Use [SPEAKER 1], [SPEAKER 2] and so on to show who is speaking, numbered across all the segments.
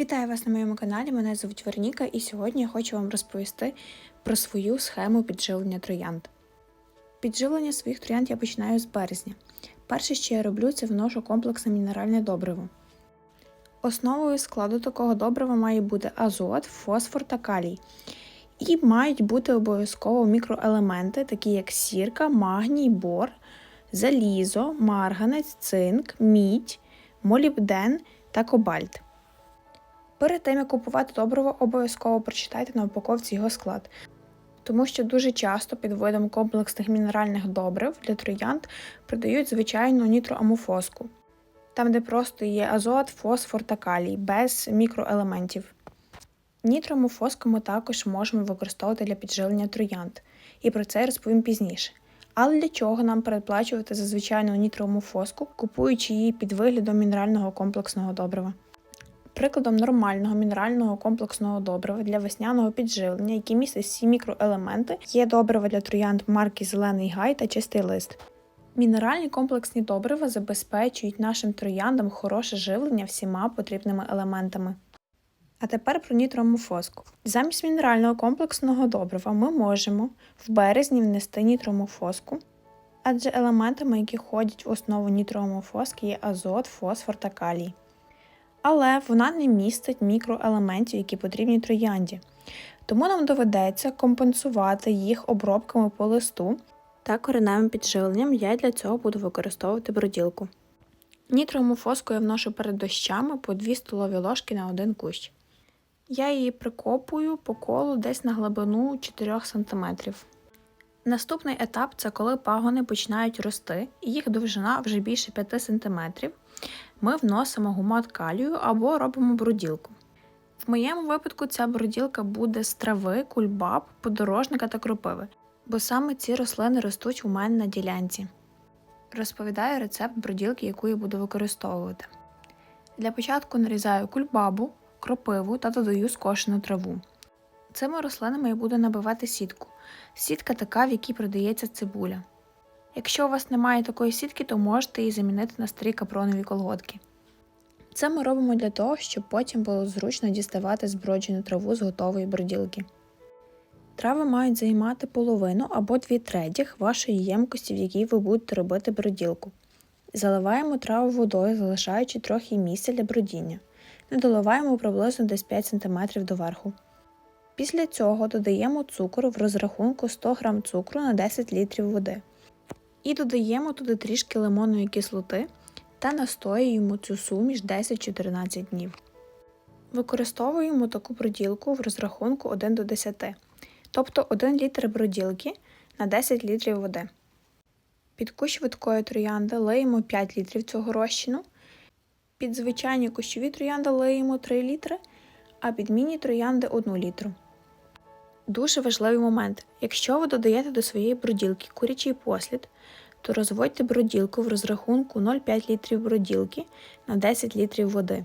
[SPEAKER 1] Вітаю вас на моєму каналі. Мене звуть Верніка, і сьогодні я хочу вам розповісти про свою схему підживлення троянд. Підживлення своїх троянд я починаю з березня. Перше, що я роблю, це вношу комплексне мінеральне добриво. Основою складу такого добрива має бути азот, фосфор та калій. І мають бути обов'язково мікроелементи, такі як сірка, магній, бор, залізо, марганець, цинк, мідь, молібден та кобальт. Перед тим, як купувати добриво, обов'язково прочитайте на упаковці його склад, тому що дуже часто під видом комплексних мінеральних добрив для троянд продають звичайну нітроамофоску, там де просто є азот, фосфор та калій, без мікроелементів. Нітроамофоску ми також можемо використовувати для підживлення троянд, і про це я розповім пізніше. Але для чого нам переплачувати за звичайну нітроамофоску, купуючи її під виглядом мінерального комплексного добрива? Прикладом нормального мінерального комплексного добрива для весняного підживлення, який містить всі мікроелементи, є добрива для троянд марки Зелений Гай та Чистий лист. Мінеральні комплексні добрива забезпечують нашим трояндам хороше живлення всіма потрібними елементами. А тепер про нітромофоску. Замість мінерального комплексного добрива ми можемо в березні внести нітромофоску, адже елементами, які входять в основу нітромофоски, є азот, фосфор та калій але вона не містить мікроелементів, які потрібні троянді. Тому нам доведеться компенсувати їх обробками по листу та кореневим підживленням. Я для цього буду використовувати броділку. Нітромофоску я вношу перед дощами по 2 столові ложки на один кущ. Я її прикопую по колу десь на глибину 4 см. Наступний етап це коли пагони починають рости, і їх довжина вже більше 5 см ми вносимо гумат калію або робимо бруділку. В моєму випадку ця бруділка буде з трави, кульбаб, подорожника та кропиви, бо саме ці рослини ростуть у мене на ділянці. Розповідаю рецепт бруділки, яку я буду використовувати. Для початку нарізаю кульбабу, кропиву та додаю скошену траву. Цими рослинами я буду набивати сітку. Сітка така, в якій продається цибуля. Якщо у вас немає такої сітки, то можете її замінити на старі капронові колготки. Це ми робимо для того, щоб потім було зручно діставати зброджену траву з готової броділки. Трави мають займати половину або дві третіх вашої ємкості, в якій ви будете робити броділку. Заливаємо траву водою, залишаючи трохи місця для бродіння. Не доливаємо приблизно десь 5 см доверху. Після цього додаємо цукор в розрахунку 100 г цукру на 10 літрів води. І додаємо туди трішки лимонної кислоти та настоюємо цю суміш 10-14 днів. Використовуємо таку броділку в розрахунку 1 до 10, тобто 1 літр броділки на 10 літрів води. Під кущ швидкої троянди лиємо 5 літрів цього розчину, під звичайні кущові троянди лиємо 3 літри, а під міні троянди 1 літру. Дуже важливий момент. Якщо ви додаєте до своєї броділки курячий послід, то розводьте броділку в розрахунку 0,5 літрів броділки на 10 літрів води.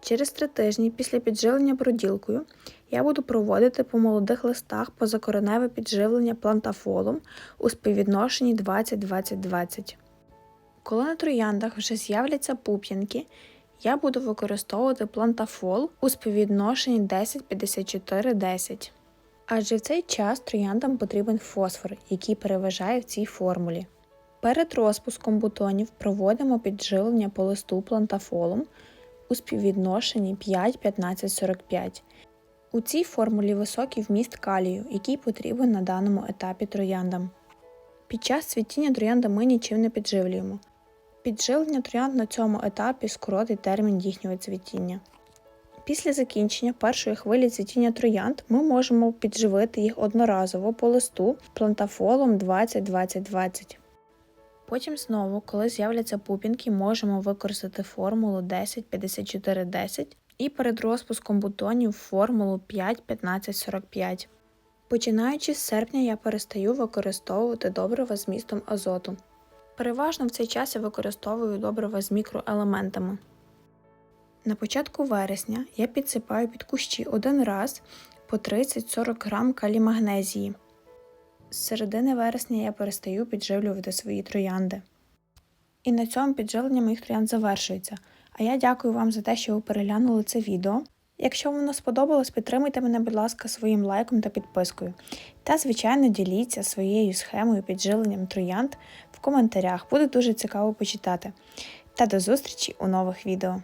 [SPEAKER 1] Через 3 тижні після підживлення броділкою я буду проводити по молодих листах позакореневе підживлення плантафолом у співвідношенні 20-20-20. Коли на трояндах вже з'являться пуп'янки, я буду використовувати плантафол у співвідношенні 10-54-10. Адже в цей час трояндам потрібен фосфор, який переважає в цій формулі. Перед розпуском бутонів проводимо підживлення по листу плантафолом у співвідношенні 5-15-45. У цій формулі високий вміст калію, який потрібен на даному етапі трояндам. Під час цвітіння троянда ми нічим не підживлюємо. Підживлення троянд на цьому етапі скоротить термін їхнього цвітіння. Після закінчення першої хвилі цвітіння троянд ми можемо підживити їх одноразово по листу плантафолом 20-20-20. Потім знову, коли з'являться пупінки, можемо використати формулу 10-54-10 і перед розпуском бутонів формулу 5-15-45. Починаючи з серпня, я перестаю використовувати добрива з містом азоту. Переважно в цей час я використовую добрива з мікроелементами. На початку вересня я підсипаю під кущі один раз по 30-40 грам калімагнезії. З середини вересня я перестаю підживлювати свої троянди. І на цьому підживлення моїх троянд завершується. А я дякую вам за те, що ви переглянули це відео. Якщо воно сподобалось, підтримуйте мене, будь ласка, своїм лайком та підпискою. Та, звичайно, діліться своєю схемою підживленням троянд в коментарях. Буде дуже цікаво почитати. Та до зустрічі у нових відео.